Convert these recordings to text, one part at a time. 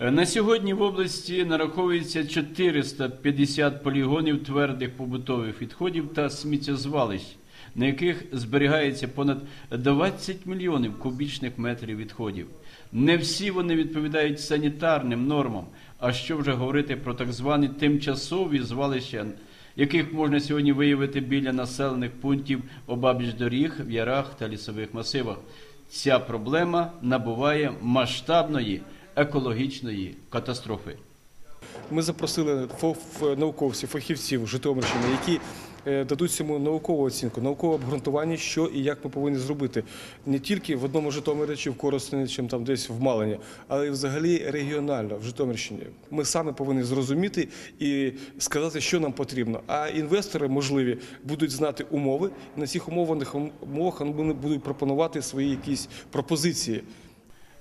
Е, На сьогодні в області нараховується 450 полігонів твердих побутових відходів та сміттєзвалищ, на яких зберігається понад 20 мільйонів кубічних метрів відходів. Не всі вони відповідають санітарним нормам. А що вже говорити про так звані тимчасові звалища, яких можна сьогодні виявити біля населених пунктів обабіч доріг, в ярах та лісових масивах. Ця проблема набуває масштабної екологічної катастрофи. Ми запросили науковців, фахівців Житомирщини, які е, дадуть цьому наукову оцінку, наукове обґрунтування, що і як ми повинні зробити не тільки в одному Житомирі чи в Коростені, чи там десь в Малині, але й взагалі регіонально в Житомирщині. Ми саме повинні зрозуміти і сказати, що нам потрібно. А інвестори, можливі, будуть знати умови. І на цих умовах вони будуть пропонувати свої якісь пропозиції.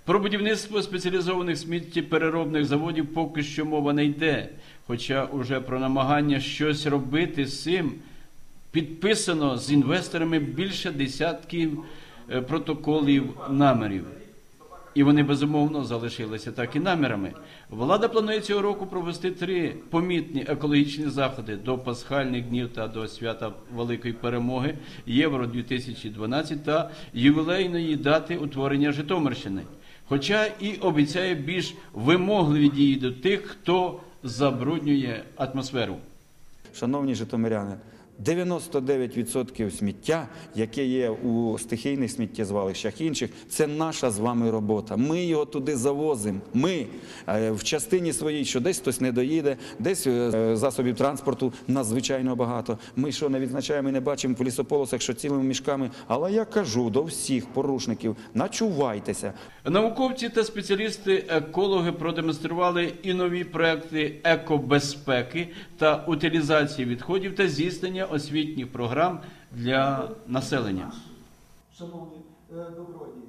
Про будівництво спеціалізованих сміттєпереробних заводів поки що мова не йде. Хоча уже про намагання щось робити з цим підписано з інвесторами більше десятків е, протоколів намірів. І вони безумовно залишилися так і намірами. Влада планує цього року провести три помітні екологічні заходи до пасхальних днів та до свята Великої перемоги Євро 2012 та ювілейної дати утворення Житомирщини. Хоча і обіцяє більш вимогливі дії до тих, хто забруднює атмосферу. Шановні житомиряни, 99% сміття, яке є у стихійних сміттєзвалищах інших, це наша з вами робота. Ми його туди завозимо. Ми е, в частині своїй, що десь хтось не доїде, десь е, засобів транспорту надзвичайно багато. Ми що не відзначаємо і не бачимо в лісополосах, що цілими мішками. Але я кажу до всіх порушників: начувайтеся, Науковці та спеціалісти-екологи продемонстрували і нові проекти екобезпеки та утилізації відходів та здійснення освітніх програм для населення. Шановні, е, доброго дня.